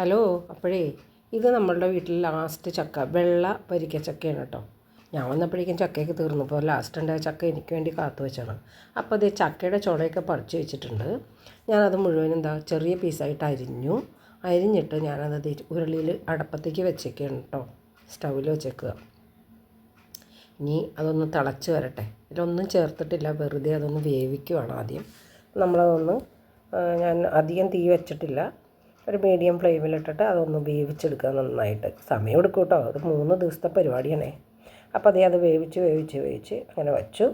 Hello അപ്പോഴേ ഇത് നമ്മളുടെ വീട്ടിൽ ലാസ്റ്റ് ചക്ക വെള്ള പരിക്ക ചക്കയാണ് കേട്ടോ ഞാൻ വന്നപ്പോഴേക്കും ചക്കയൊക്കെ തീർന്നു. ഇപ്പോൾ ലാസ്റ്റ് ഉണ്ടായ ചക്ക എനിക്ക് വേണ്ടി കാത്തു വെച്ചാണ്. അപ്പോൾ അത് ചക്കയുടെ ചുളയൊക്കെ പറിച്ചു വെച്ചിട്ടുണ്ട്. ഞാനത് മുഴുവൻ എന്താ ചെറിയ പീസായിട്ട് അരിഞ്ഞു. അരിഞ്ഞിട്ട് ഞാനത് ഉരുളിയിൽ അടപ്പത്തേക്ക് വെച്ചേക്കാണ് കേട്ടോ സ്റ്റൗവിൽ വെച്ചേക്കുക. ഇനി അതൊന്ന് തിളച്ച് വരട്ടെ. ഇതിലൊന്നും ചേർത്തിട്ടില്ല. വെറുതെ അതൊന്ന് വേവിക്കുവാണ് ആദ്യം. നമ്മളതൊന്ന് ഞാൻ അധികം തീ വെച്ചിട്ടില്ല. ഒരു മീഡിയം ഫ്ലെയിമിലിട്ടിട്ട് അതൊന്ന് വേവിച്ചെടുക്കുക നന്നായിട്ട്. സമയം എടുക്കും കേട്ടോ അത് മൂന്ന് ദിവസത്തെ പരിപാടിയാണേ. അപ്പോൾ അതേ അത് വേവിച്ച് വേവിച്ച് വേവിച്ച് അങ്ങനെ വച്ചു.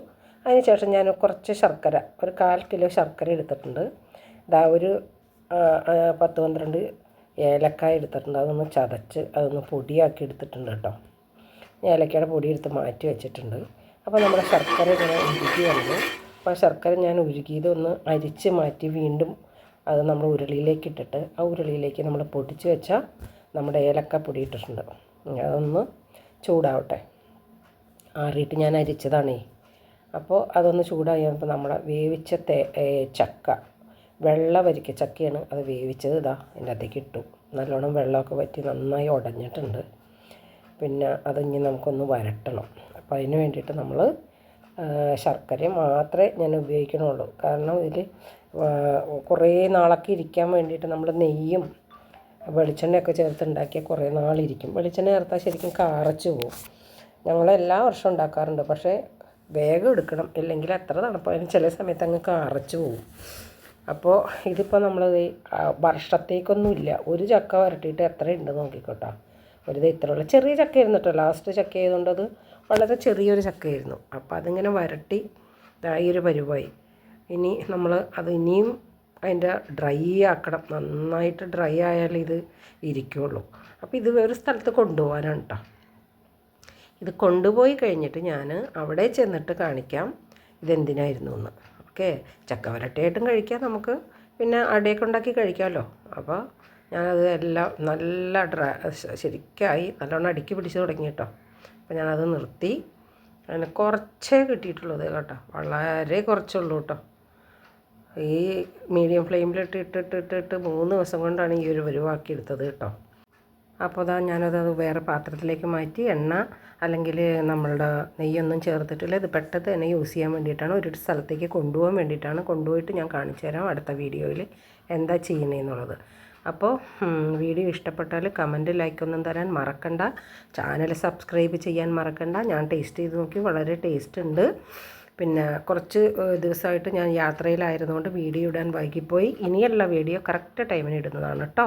അതിന് ശേഷം ഞാൻ കുറച്ച് ശർക്കര ഒരു കാൽ കിലോ ശർക്കര എടുത്തിട്ടുണ്ട്. ഇതാ ഒരു പത്ത് പന്ത്രണ്ട് ഏലക്കായ എടുത്തിട്ടുണ്ട്. അതൊന്ന് ചതച്ച് അതൊന്ന് പൊടിയാക്കി എടുത്തിട്ടുണ്ട് കേട്ടോ ഏലക്കയുടെ പൊടി എടുത്ത് മാറ്റി വെച്ചിട്ടുണ്ട്. അപ്പോൾ നമ്മുടെ ശർക്കര ഇങ്ങനെ ഉരുകി വന്നു. അപ്പോൾ ആ ശർക്കര ഞാൻ ഉരുകിയതൊന്ന് അരിച്ച് മാറ്റി വീണ്ടും അത് നമ്മൾ ഉരുളിയിലേക്ക് ഇട്ടിട്ട് ആ ഉരുളിയിലേക്ക് നമ്മൾ പൊടിച്ച് വെച്ച നമ്മുടെ ഏലക്ക പൊടി ഇട്ടിട്ടുണ്ട്. അതൊന്ന് ചൂടാവട്ടെ. ആറിയിട്ട് ഞാൻ അരിച്ചതാണേ. അപ്പോൾ അതൊന്ന് ചൂടായി നമ്മുടെ വേവിച്ച തേ ചക്ക വെള്ള വരിക്ക ചക്കയാണ് അത് വേവിച്ചത് ഇതാ അതിന്റെ അകത്തേക്ക് ഇട്ടു. നല്ലോണം വെള്ളമൊക്കെ വറ്റി നന്നായി ഉടഞ്ഞിട്ടുണ്ട്. പിന്നെ അതിനി നമുക്കൊന്ന് വരട്ടണം. അപ്പോൾ അതിന് വേണ്ടിയിട്ട് നമ്മൾ ശർക്കര മാത്രമേ ഞാൻ ഉപയോഗിക്കണുള്ളൂ. കാരണം ഇതിൽ കുറേ നാളൊക്കെ ഇരിക്കാൻ വേണ്ടിയിട്ട് നമ്മൾ നെയ്യും വെളിച്ചെണ്ണയൊക്കെ ചേർത്ത് ഉണ്ടാക്കിയാൽ കുറേ നാളിരിക്കും. വെളിച്ചെണ്ണ ചേർത്താൽ ശരിക്കും കാറച്ച് പോകും ഞങ്ങൾ എല്ലാ വർഷവും ഉണ്ടാക്കാറുണ്ട്. പക്ഷേ വേഗം എടുക്കണം. ഇല്ലെങ്കിൽ എത്ര തണുപ്പായാലും ചില സമയത്ത് അങ്ങ് കാറച്ച് പോകും അപ്പോൾ ഇതിപ്പോൾ നമ്മൾ വർഷത്തേക്കൊന്നുമില്ല. ഒരു ചക്ക വരട്ടിയിട്ട് എത്ര ഉണ്ട് നോക്കിക്കോട്ടോ. ഒരു ഇത് ഇത്രയുള്ള ചെറിയ ചക്കയായിരുന്നു കേട്ടോ ലാസ്റ്റ് ചക്ക ആയതുകൊണ്ട് അത് വളരെ ചെറിയൊരു ചക്കയായിരുന്നു. അപ്പോൾ അതിങ്ങനെ വരട്ടി ഇതായി ഒരു പരുവായി. ഇനി നമ്മൾ അത് ഇനിയും അതിന്റെ ഡ്രൈ ആക്കണം. നന്നായിട്ട് ഡ്രൈ ആയാലേ ഇത് ഇരിക്കുള്ളൂ. അപ്പോൾ ഇത് വേറെ സ്ഥലത്ത് കൊണ്ടുപോകാനാണ് കേട്ടോ ഇത് കൊണ്ടുപോയി കഴിഞ്ഞിട്ട് ഞാൻ അവിടെ ചെന്നിട്ട് കാണിക്കാം ഇതെന്തിനായിരുന്നു എന്ന്. ഓക്കെ? ചക്ക വരട്ടിയായിട്ടും കഴിക്കാം നമുക്ക്. പിന്നെ അടയൊക്കെ ഉണ്ടാക്കി കഴിക്കാമല്ലോ. അപ്പോൾ ഞാനത് എല്ലാം നല്ല ഡ്രാ ശരിക്കായി നല്ലോണം അടുക്കി പിടിച്ച് തുടങ്ങി കേട്ടോ. അപ്പോൾ ഞാനത് നിർത്തി. അങ്ങനെ കുറച്ചേ കിട്ടിയിട്ടുള്ളത് കേട്ടോ. വളരെ കുറച്ചുള്ളൂ കേട്ടോ. ഈ മീഡിയം ഫ്ലെയിമിലിട്ട് ഇട്ടിട്ടിട്ടിട്ട് ഇട്ടിട്ട് മൂന്ന് ദിവസം കൊണ്ടാണ് ഈ ഒരു വരുവാക്കി എടുത്തത് കേട്ടോ. അപ്പോൾ അതാ ഞാനത് വേറെ പാത്രത്തിലേക്ക് മാറ്റി എണ്ണ അല്ലെങ്കിൽ നമ്മളുടെ നെയ്യൊന്നും ചേർത്തിട്ടില്ല. ഇത് പെട്ടെന്ന് തന്നെ യൂസ് ചെയ്യാൻ വേണ്ടിയിട്ടാണ് ഒരു സ്ഥലത്തേക്ക് കൊണ്ടുപോകാൻ വേണ്ടിയിട്ടാണ് കൊണ്ടുപോയിട്ട് ഞാൻ കാണിച്ചു തരാം അടുത്ത വീഡിയോയിൽ എന്താ ചെയ്യണേന്നുള്ളത് അപ്പോൾ വീഡിയോ ഇഷ്ടപ്പെട്ടാൽ കമന്റ് ലൈക്കൊന്നും തരാൻ മറക്കണ്ട. ചാനൽ സബ്സ്ക്രൈബ് ചെയ്യാൻ മറക്കണ്ട. ഞാൻ ടേസ്റ്റ് ചെയ്ത് നോക്കി വളരെ ടേസ്റ്റ് ഉണ്ട്. പിന്നെ കുറച്ച് ദിവസമായിട്ട് ഞാൻ യാത്രയിലായിരുന്നുകൊണ്ട് വീഡിയോ ഇടാൻ വൈകിപ്പോയി. ഇനിയുള്ള വീഡിയോ കറക്റ്റ് ടൈമിന് ഇടുന്നതാണ് കേട്ടോ.